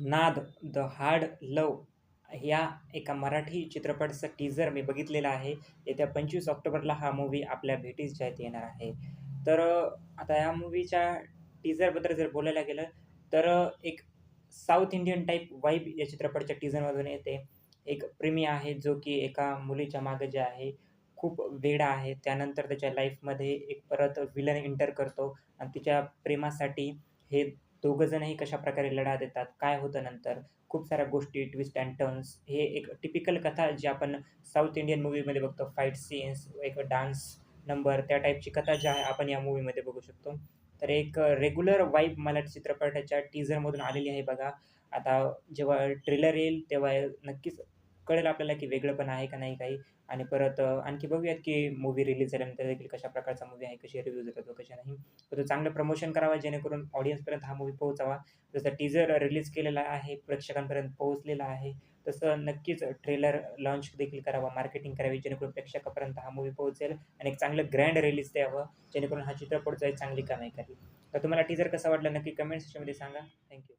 नाद the hard लव ह्या एका मराठी चित्रपटाचा टीझर मी बघितलेला आहे. येत्या पंचवीस ऑक्टोबरला हा मूवी आपल्या भेटीस जायत येणार आहे. तर आता या मूवीच्या टीझरबद्दल जर बोलायला गेलं तर एक साऊथ इंडियन टाईप वाईब या चित्रपटाच्या टीझरमधून येते. एक प्रेमी आहे जो की एका मुलीच्या मागे जे आहे खूप वेडा आहे. त्यानंतर त्याच्या लाईफमध्ये एक परत विलन एंटर करतो आणि तिच्या प्रेमासाठी हे दोघंजणही कशाप्रकारे लढा देतात काय होतं नंतर खूप साऱ्या गोष्टी ट्विस्ट अँड टर्न्स हे एक टिपिकल कथा जी आपण साऊथ इंडियन मूवीमध्ये बघतो. फाईट सीन्स एक डान्स नंबर त्या टाईपची कथा जी आहे आपण या मूवीमध्ये बघू शकतो. तर एक रेग्युलर वाईब मला चित्रपटाच्या टीझरमधून आलेली आहे बघा. आता जेव्हा ट्रेलर येईल तेव्हा नक्कीच कळेल आपल्याला की वेगळं पण आहे का नाही काही. आणि परत आणखी बघूयात की मूवी रिलीज झाल्यानंतर देखील कशा प्रकारचा मूवी आहे कशी रिव्ह्यूज येतात कशा नाही. तर तो चांगलं प्रमोशन करावा जेणेकरून ऑडियन्सपर्यंत हा मूवी पोहोचावा. जसं टीझर रिलीज केलेला आहे प्रेक्षकांपर्यंत पोहोचलेला आहे तसं नक्कीच ट्रेलर लॉन्च देखील करावा मार्केटिंग करावी जेणेकरून प्रेक्षकापर्यंत हा मूवी पोहोचेल आणि एक चांगलं ग्रँड रिलीज द्यावं जेणेकरून हा चित्रपट जाईल चांगली कामाई करेल. तर तुम्हाला टीजर कसा वाटला नक्की कमेंट सेक्शनमध्ये सांगा. थँक्यू